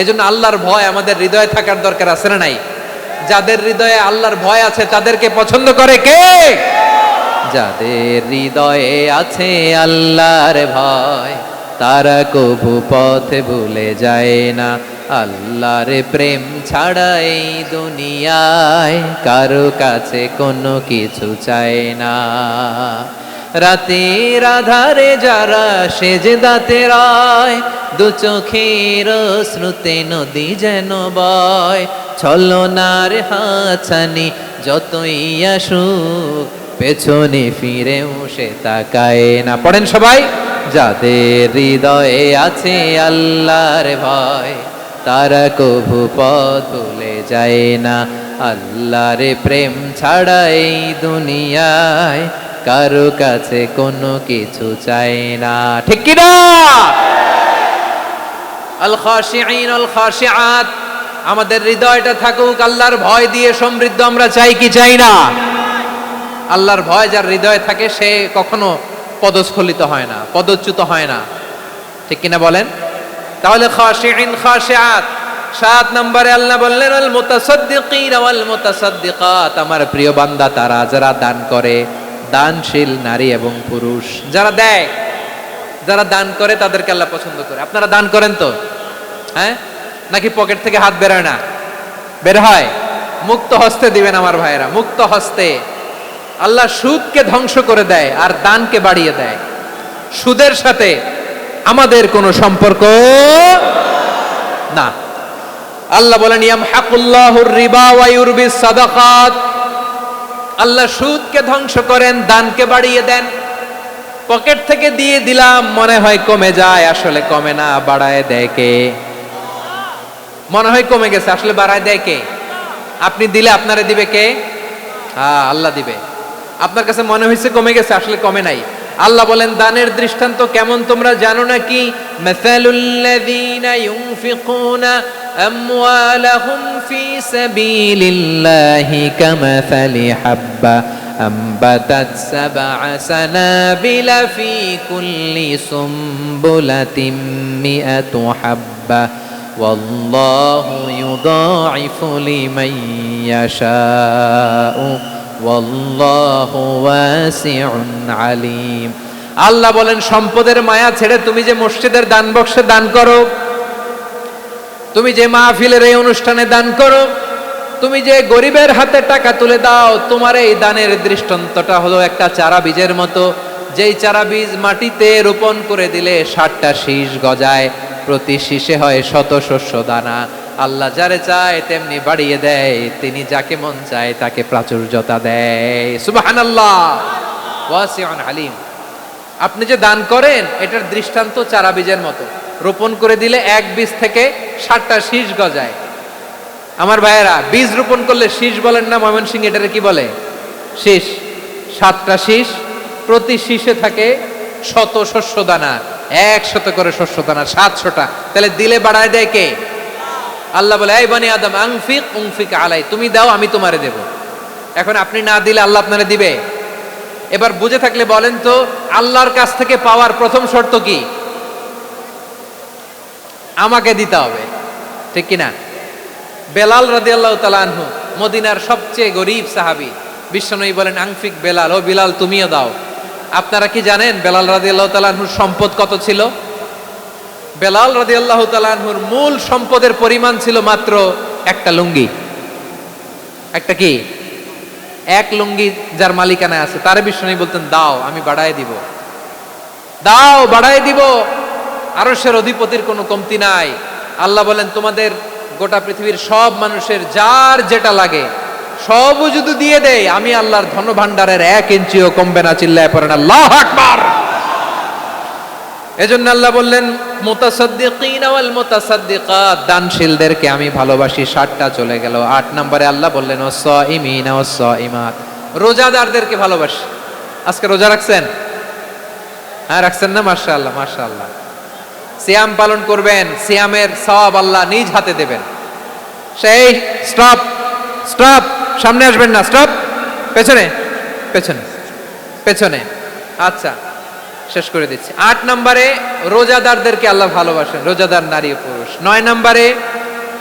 এজন্য আল্লাহর ভয় আমাদের হৃদয়ে থাকার দরকার আছে না নাই? যাদের হৃদয়ে আল্লাহর ভয় আছে, তাদেরকে পছন্দ করে কে? যাদের হৃদয়ে আছে আল্লাহর ভয়, তারা কবু পথ ভুলে যায় না। আল্লাহর প্রেম ছাড়া এই দুনিয়ায় কারও কাছে কোনো কিছু চায় না। রাতের আধারে যারা সেজে দাতে রায়, দু চোখের শ্রুতে নদী যেন বয়। ছলনার হাছানি যতই আসুক, পেছনে ফিরেও সে তাকায় না। পড়েন সবাই, যাদের হৃদয়ে আছে আল্লাহর ভয়, তারা কভু পথ ভুলে যায় না। আল্লাহর প্রেম ছাড়া এই দুনিয়ায় কারও কাছে কোনো কিছু চাই না। ঠিক কি না আল আমাদের হৃদয়টা থাকুক, আল্লাহর ভয় দিয়ে সমৃদ্ধ আমরা চাই কি চাই না? আল্লাহর ভয় যার হৃদয়ে থাকে, সে কখনো পদস্খলিত হয় না, পদচ্যুত হয় না। ঠিক কিনা বলেন? তাহলে সাত নম্বরে আল্লাহ বললেন আমার প্রিয় বান্দা, তারা যারা দান করে দানশীল নারী এবং পুরুষ। যারা দেয়, যারা দান করে, তাদেরকে আল্লাহ পছন্দ করে। আপনারা দান করেন তো? হ্যাঁ? নাকি পকেট থেকে হাত বেরোয় না? বের হয়? মুক্ত হস্তে দিবেন আমার ভাইয়েরা, মুক্ত হস্তে। আল্লাহ সুদকে ধ্বংস করে দেয় আর দানকে বাড়িয়ে দেয়। সুদের সাথে আমাদের কোনো সম্পর্ক না। আল্লাহ বলেন ইয়াম হাকুল্লাহুর রিবা ওয়া ইউরবিস সাদাকাত। আল্লাহ সুদকে ধ্বংস করেন, দানকে বাড়িয়ে দেন। পকেট থেকে দিয়ে দিলাম, মনে হয় কমে যায়, আসলে কমে না, বাড়ায় দেয় কে? মনে হয় কমে গেছে, আসলে বাড়ায় দেয় কে? আপনি দিলে আপনারে দিবে কে? হ্যাঁ আল্লাহ দিবে। আপনার কাছে মনে হয়েছে কমে গেছে, আসলে কমে নাই। আল্লাহ বলেন, দানের দৃষ্টান্ত কেমন তোমরা জানো না নাকি মাসালুল্লাযীনা ইউনফিকুনা আমওয়ালাহুম ফি সাবিলিল্লাহি কামাসালি হাব্বা أنبتت سبع سنابل في كل سنبلة مئة حبة والله يضاعف لمن يشاء والله واسع عليم আল্লাহ বলেন সম্পদের মায়া ছেড়ে তুমি যে মসজিদের দান বক্সে দান করো তুমি যে মাহফিলের এই অনুষ্ঠানে দান করো, তুমি যে গরিবের হাতে টাকা তুলে দাও, তোমার এই দানের দৃষ্টান্তটা হলো একটা চারা বীজের মতো। যেই চারা বীজ মাটিতে রোপণ করে দিলে ষাটটা শীষ গজায়, প্রতি শীষে হয় শত শস্য দানা। আল্লাহ যারে চায় তেমনি বাড়িয়ে দেয়, তিনি যাকে মন চায় তাকে প্রাচুর্যতা দেয়। সুবাহান আল্লাহ ওয়াসিউন আলিম আপনি যে দান করেন, এটার দৃষ্টান্ত চারা বীজের মতো। রোপণ করে দিলে এক বীজ থেকে ষাটটা শীষ গজায়। আমার ভাইয়েরা, বীজ রোপণ করলে শীষ বলেন না ময়মনসিং এটারে কি বলে? শীষ, সাতটা শীষ, প্রতি শীষে থাকে শত শস্য দানা একশত করে শস্য দানা সাতশোটা। তাহলে দিলে বাড়ায় দেয় কে? আল্লাহ বলে, এই বানি আদম, আংফিক, উংফিক আলাই, তুমি দাও, আমি তোমারে দেব। এখন আপনি না দিলে আল্লাহ আপনারে দিবে? এবার বুঝে থাকলে বলেন তো, আল্লাহর কাছ থেকে পাওয়ার প্রথম শর্ত কি? আমাকে দিতে হবে। ঠিক কিনা? বেলাল রাদি আল্লাহ তালানহু মদিনার সবচেয়ে গরিব সাহাবি, বিশ্বনবী বলেন, আংফিক বেলাল, ও বিলাল, তুমিও দাও। আপনারা কি জানেন বেলাল রাদি আল্লাহ তালানহুর সম্পদ কত ছিল? বেলাল রাদি আল্লাহ তালানহুর মূল সম্পদের পরিমাণ ছিল মাত্র একটা লুঙ্গি। একটা কি? এক লুঙ্গি যার মালিকানায় আছে। তারে বিশ্বনবী বলতেন, দাও, আমি বাড়ায় দিব। দাও, বাড়ায় দিব। আরশের অধিপতির কোনো কমতি নাই। আল্লাহ বলেন, তোমাদের গোটা পৃথিবীর সব মানুষের যার যেটা লাগে সবও যদি দিয়ে দেয়, আমি আল্লাহর ধন ভান্ডারের এক ইঞ্চিও কমবে না, চিল্লায় পড়েন আল্লাহ আকবার। এজন্য আল্লাহ বললেন, মুতাসাদ্দিকিন ওয়াল মুতাসাদ্দিকাত। দানশীলদেরকে আমি ভালোবাসি, ষাটটা চলে গেল। আট নম্বরে আল্লাহ বললেন ওয়াসাইমিন ওয়াসাইমাত রোজাদারদেরকে ভালোবাসি। আজকে রোজা রাখছেন? হ্যাঁ রাখছেন না? মাশাআল্লাহ মাশাআল্লাহ। সিয়াম পালন করবেন, সিয়ামের সব আল্লাহ নিজ হাতে দেবেন। সেই স্টপ স্টপ সামনে আসবেন না স্টপ পেছনে পেছনে পেছনে। আচ্ছা শেষ করে দিচ্ছি। আট নম্বরে, রোজাদারদেরকে আল্লাহ ভালোবাসেন, রোজাদার নারী পুরুষ। নয় নম্বরে,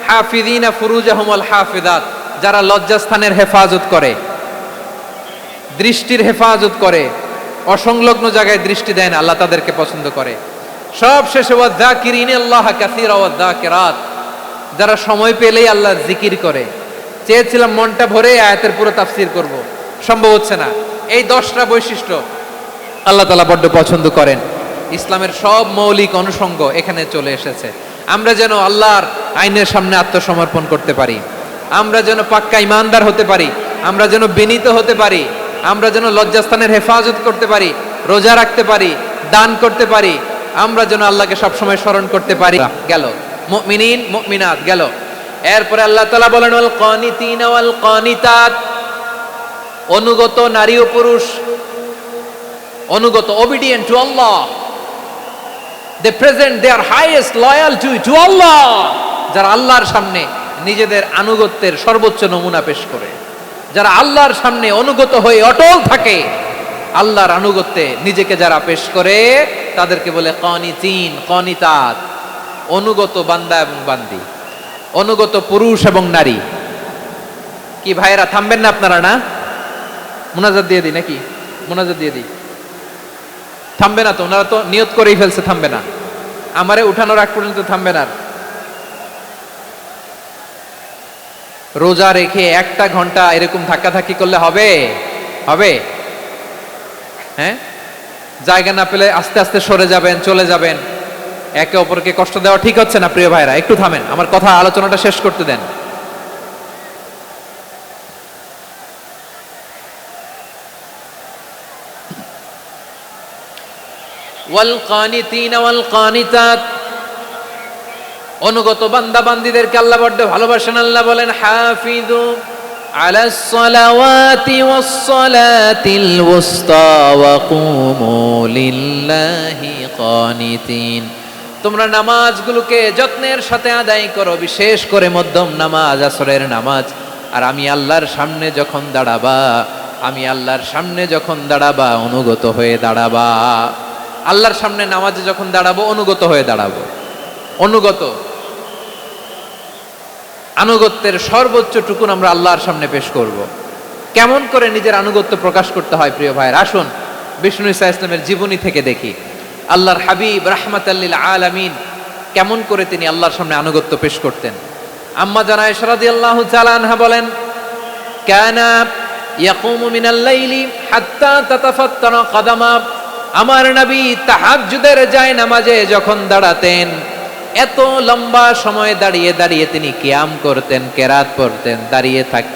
হাফিদিনা ফুরুজাহমল হাফিদাত, যারা লজ্জাস্থানের হেফাজত করে, দৃষ্টির হেফাজত করে, অসংলগ্ন জায়গায় দৃষ্টি দেয় না আল্লাহ তাদেরকে পছন্দ করে। সব শেষে আল্লাহ কাসিরা যারা সময় পেলেই আল্লাহর জিকির করে। চেয়েছিলাম মনটা ভরে আয়াতের পুরো তাফসির করব। সম্ভব হচ্ছে না। এই দশটা বৈশিষ্ট্য আল্লাহ তালা বড্ড পছন্দ করেন। ইসলামের সব মৌলিক অনুষঙ্গ এখানে চলে এসেছে। আমরা যেন আল্লাহর আইনের সামনে আত্মসমর্পণ করতে পারি। আমরা যেন পাক্কা ইমানদার হতে পারি। আমরা যেন বিনীত হতে পারি। আমরা যেন লজ্জাস্থানের হেফাজত করতে পারি। রোজা রাখতে পারি। দান করতে পারি। আমরা যেন আল্লাহকে সবসময় স্মরণ করতে পারি। গেল। মুমিনিন, মুমিনাত, গেল। এরপরে আল্লাহ তাআলা বলেন, ওয়াল কানিতিন ওয়াল কানিতাত। অনুগত নারী ও পুরুষ, অনুগত, obedient to Allah they present their highest loyalty to Allah যারা আল্লাহর সামনে নিজেদের আনুগত্যের সর্বোচ্চ নমুনা পেশ করে। যারা আল্লাহর সামনে অনুগত হয়ে অটল থাকে, আল্লাহর আনুগত্যে নিজেকে যারা পেশ করে তাদেরকে বলে কনিতিন কনিতাত অনুগত বান্দা এবং বান্দি, অনুগত পুরুষ এবং নারী। কি ভাইয়েরা, থামবেন না আপনারা, না? মোনাজাত দিয়ে দিই নাকি? মোনাজাত দিয়ে দিই। থামবে না তো, ওনারা তো নিয়ত করেই ফেলছে, থামবে না। আমারে উঠানোর আগ পর্যন্ত থামবে না রোজা রেখে একটা ঘণ্টা এরকম ধাক্কাধাক্কি করলে হবে? হবে? হ্যাঁ? জায়গা না পেলে আস্তে আস্তে সরে যাবেন, চলে যাবেন। একে অপরকে কষ্ট দেওয়া ঠিক হচ্ছে না, প্রিয় ভাইরা, একটু থামেন, আমার কথা আলোচনাটা শেষ করতে দেন। অনুগত বান্দা বান্দিদেরকে আল্লাহ বড্ড ভালোবাসেন, আল্লাহ বলেন হাফিদু على الصلوات والصلاة الوسطى وقوموا لله قانتين তোমরা নামাজগুলোকে যত্নের সাথে আদায় করো বিশেষ করে মধ্যম নামাজ আসরের নামাজ আর আমি আল্লাহর সামনে যখন দাঁড়াবা আমি আল্লাহর সামনে যখন দাঁড়াবা অনুগত হয়ে দাঁড়াবা আল্লাহর সামনে নামাজে যখন দাঁড়াবো অনুগত হয়ে দাঁড়াবো অনুগত আনুগত্যের সর্বোচ্চ টুকুন আমরা আল্লাহর সামনে পেশ করব। কেমন করে নিজের আনুগত্য প্রকাশ করতে হয়, প্রিয় ভাইয়ের? আসুন, বিষ্ণু ইসা ইসলামের জীবনী থেকে দেখি। আল্লাহর হাবিব রাহমাত আল্লিল আলামিন কেমন করে তিনি আল্লাহর সামনে আনুগত্য পেশ করতেন। আম্মা জানা ইশরাদি আল্লাহ চালানহা বলেন, কানা ইয়াকুমু মিনাল হাত্তা তাতাফাত্তারা কাদামা। আমার নবী তাহাজ্জুদের যায় নামাজে যখন দাঁড়াতেন এত লম্বা সময় দাঁড়িয়ে দাঁড়িয়ে তিনি কিয়াম করতেন কেরাত পড়তেন দাঁড়িয়ে থাকতেন।